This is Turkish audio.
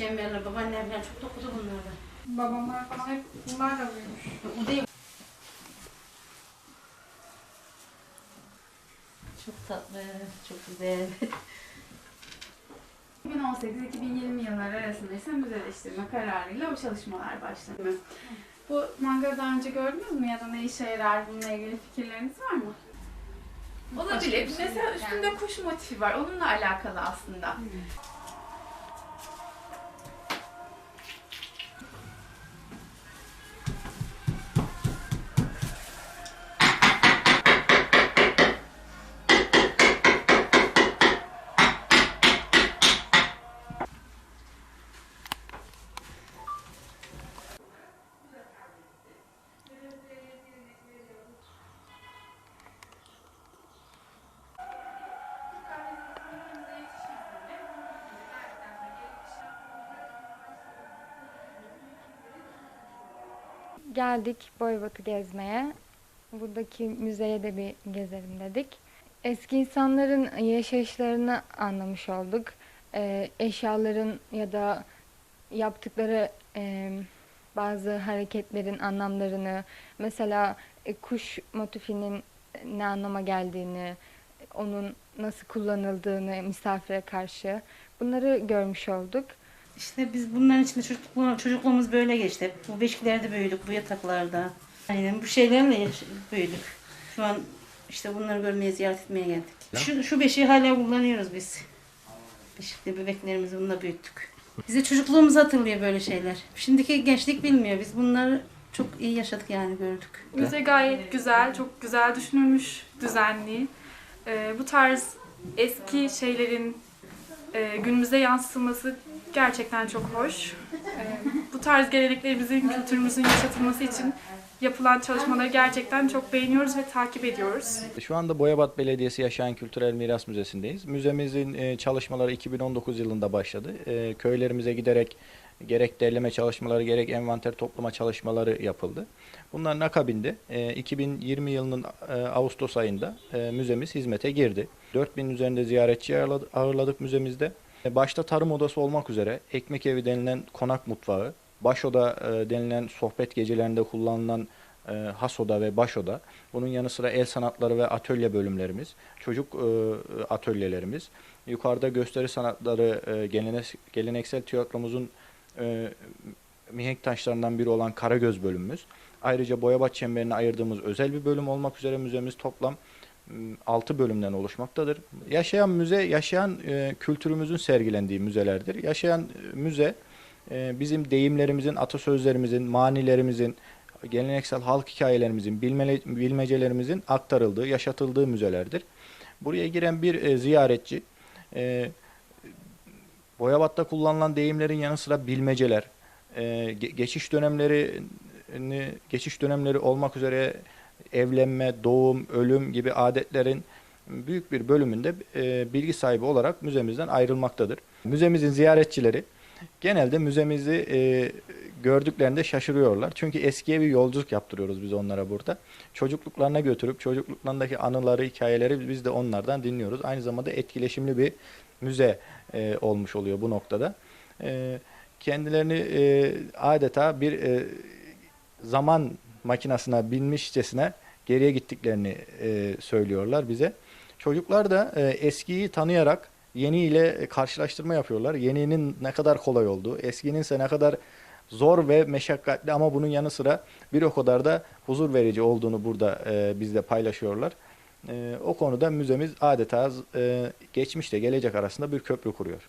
Cemre'yle babaannem falan çok dokudu bunlardan. Babamlar falan hep bunlarla büyümüş. O değil. Çok tatlı, çok güzel. 2018-2020 yılları arasında ise müzeleştirme kararıyla o çalışmalar başladı. Bu mangalı daha önce gördünüz mü ya da ne işe yarar bununla ilgili fikirleriniz var mı? Olabilir. Şey Mesela üstünde yani. kuş motifi var. Onunla alakalı aslında. Geldik Boybat'ı gezmeye. Buradaki müzeye de bir gezelim dedik. Eski insanların yaşayışlarını anlamış olduk. Ee, eşyaların ya da yaptıkları e, bazı hareketlerin anlamlarını, mesela e, kuş motifinin ne anlama geldiğini, onun nasıl kullanıldığını misafire karşı bunları görmüş olduk. İşte biz bunların içinde çocukluğu, çocukluğumuz böyle geçti. Bu beşiklerde büyüdük, bu yataklarda. Aynen bu şeylerle büyüdük. Şu an işte bunları görmeye, ziyaret etmeye geldik. Şu, şu beşiği hala kullanıyoruz biz. Beşikli bebeklerimizi bununla büyüttük. Bize çocukluğumuzu hatırlıyor böyle şeyler. Şimdiki gençlik bilmiyor. Biz bunları çok iyi yaşadık yani gördük. Müze gayet güzel, çok güzel düşünülmüş, düzenli. Ee, bu tarz eski şeylerin e, günümüze yansıtılması gerçekten çok hoş. Ee, bu tarz geleneklerimizin, kültürümüzün yaşatılması için yapılan çalışmaları gerçekten çok beğeniyoruz ve takip ediyoruz. Şu anda Boyabat Belediyesi Yaşayan Kültürel Miras Müzesi'ndeyiz. Müzemizin e, çalışmaları 2019 yılında başladı. E, Köylerimize giderek gerek derleme çalışmaları gerek envanter toplama çalışmaları yapıldı. Bunların akabinde e, 2020 yılının e, Ağustos ayında müzemiz hizmete girdi. 4000 üzerinde ziyaretçi ağırladı- ağırladık müzemizde. E, Başta tarım odası olmak üzere ekmek evi denilen konak mutfağı, baş oda e, denilen sohbet gecelerinde kullanılan e, has oda ve baş oda, bunun yanı sıra el sanatları ve atölye bölümlerimiz, çocuk atölyelerimiz, yukarıda gösteri sanatları, geleneksel tiyatromuzun mihenk taşlarından biri olan Karagöz bölümümüz. Ayrıca Boyabat Çemberi'ne ayırdığımız özel bir bölüm olmak üzere müzemiz toplam 6 bölümden oluşmaktadır. Yaşayan müze, yaşayan e, kültürümüzün sergilendiği müzelerdir. Yaşayan e, müze e, bizim deyimlerimizin, atasözlerimizin, manilerimizin, geleneksel halk hikayelerimizin, bilmele, bilmecelerimizin aktarıldığı, yaşatıldığı müzelerdir. Buraya giren bir e, ziyaretçi e, Boyabat'ta kullanılan deyimlerin yanı sıra bilmeceler, e, ge- geçiş dönemleri geçiş dönemleri olmak üzere evlenme, doğum, ölüm gibi adetlerin büyük bir bölümünde e, bilgi sahibi olarak müzemizden ayrılmaktadır. Müzemizin ziyaretçileri genelde müzemizi e, gördüklerinde şaşırıyorlar. Çünkü eskiye bir yolculuk yaptırıyoruz biz onlara burada. Çocukluklarına götürüp çocukluklarındaki anıları, hikayeleri biz de onlardan dinliyoruz. Aynı zamanda etkileşimli bir müze e, olmuş oluyor bu noktada. E, kendilerini e, adeta bir e, zaman makinasına binmişçesine geriye gittiklerini e, söylüyorlar bize. Çocuklar da e, eskiyi tanıyarak yeni ile karşılaştırma yapıyorlar. Yeninin ne kadar kolay olduğu, eskinin ise ne kadar zor ve meşakkatli ama bunun yanı sıra bir o kadar da huzur verici olduğunu burada e, bizle paylaşıyorlar. E, o konuda müzemiz adeta e, geçmişle gelecek arasında bir köprü kuruyor.